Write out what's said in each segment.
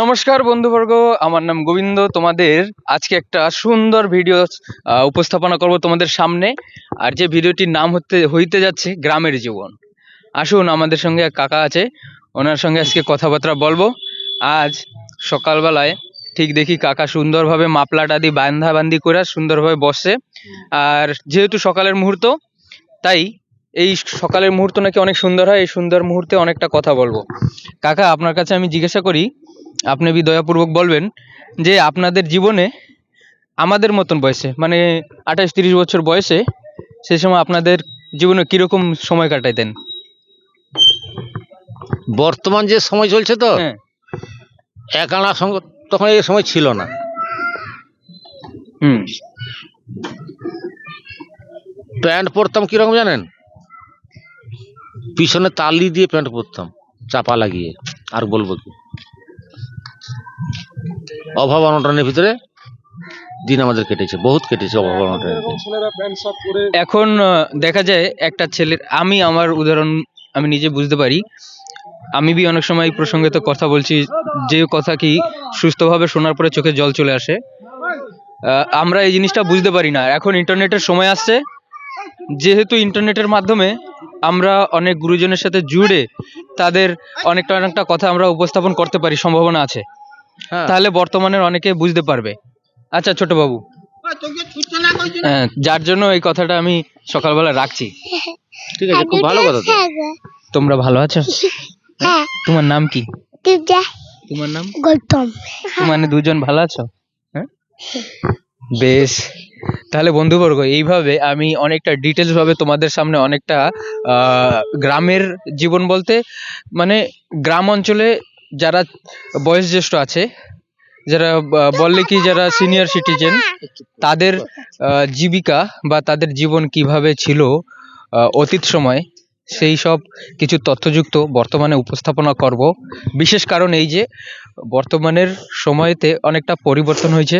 নমস্কার বন্ধুবর্গ, আমার নাম গোবিন্দ। তোমাদের আজকে একটা সুন্দর ভিডিও উপস্থাপনা করব তোমাদের সামনে। আর যে ভিডিওটির নাম হতে, হইতে যাচ্ছে গ্রামের জীবন। আসুন, আমাদের সঙ্গে এক কাকা আছে, ওনার সঙ্গে আজকে কথাবার্তা বলব। আজ সকালবেলায় ঠিক দেখি কাকা সুন্দরভাবে মাপলাটা দিয়ে বান্ধা বান্ধি করে সুন্দরভাবে বসে আর যেহেতু সকালের মুহূর্ত, তাই এই সকালের মুহূর্ত নাকি অনেক সুন্দর হয় এই সুন্দর মুহূর্তে অনেকটা কথা বলব। কাকা আপনার কাছে আমি জিজ্ঞাসা করি আপনি বি দয়াপূর্বক বলবেন যে আপনাদের জীবনে আমাদের মতন বয়সে মানে আঠাশ তিরিশ বছর বয়সে সে সময় আপনাদের জীবনে কীরকম সময় কাটাইতেন? বর্তমান যে সময় চলছে তো হ্যাঁ। এক আনা সঙ্গে তখন এই সময় ছিল না। হুম। প্যান্ট পরতাম কীরকম জানেন? পিছনে তালি দিয়ে প্যান্ট পরতাম, চাপা লাগিয়ে, আর বলব কি? অভাব অনটনের ভিতরে দিন আমাদের কেটেছে, বহুত কেটেছে অভাব অনটনের এখন দেখা যায় একটা ছেলের, আমি আমার উদাহরণ আমি নিজে বুঝতে পারি। আমি বি অনেক সময় এই প্রসঙ্গে তো কথা বলছি, যে কথা কি সুস্থভাবে শোনার পরে চোখে জল চলে আসে। আমরা এই জিনিসটা বুঝতে পারি না। এখন ইন্টারনেটের সময় আসছে, যেহেতু ইন্টারনেটের মাধ্যমে আমরা অনেক গুরুজনের সাথে জুড়ে তাদের অনেকটা অনেকটা কথা আমরা উপস্থাপন করতে পারি সম্ভাবনা আছে। হ্যাঁ। তাহলে বর্তমানের অনেকে বুঝতে পারবে। আচ্ছা ছোট বাবু। হ্যাঁ, যার জন্য এই কথাটা আমি সকালবেলা রাখছি। ঠিক আছে খুব ভালো কথা তোমরা ভালো আছো? হ্যাঁ। তোমার নাম কি? তোমার নাম? গৌতম। মানে দুজন ভালো আছো? হ্যাঁ? বেশ। তাহলে বন্ধুবর্গ, এইভাবে আমি অনেকটা ডিটেলস ভাবে তোমাদের সামনে অনেকটা গ্রামের জীবন বলতে মানে গ্রাম অঞ্চলে যারা বয়োজ্যেষ্ঠ আছে, যারা বললে কি যারা সিনিয়র সিটিজেন তাদের জীবিকা বা তাদের জীবন কীভাবে ছিল অতীত সময়, সেই সব কিছু তথ্যযুক্ত বর্তমানে উপস্থাপনা করব। বিশেষ কারণ এই যে, বর্তমানের সময়তে অনেকটা পরিবর্তন হয়েছে।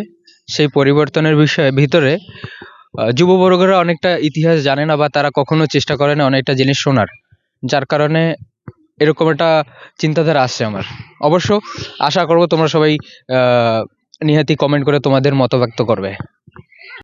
সেই পরিবর্তনের বিষয়ে ভিতরে যুব যুববর্গরা অনেকটা ইতিহাস জানে না বা তারা কখনো চেষ্টা করে না অনেকটা জিনিস শোনার। যার কারণে এরকম একটা চিন্তাধারা আসছে আমার। অবশ্য আশা করব তোমরা সবাই নিহাতি কমেন্ট করে তোমাদের মত ব্যক্ত করবে।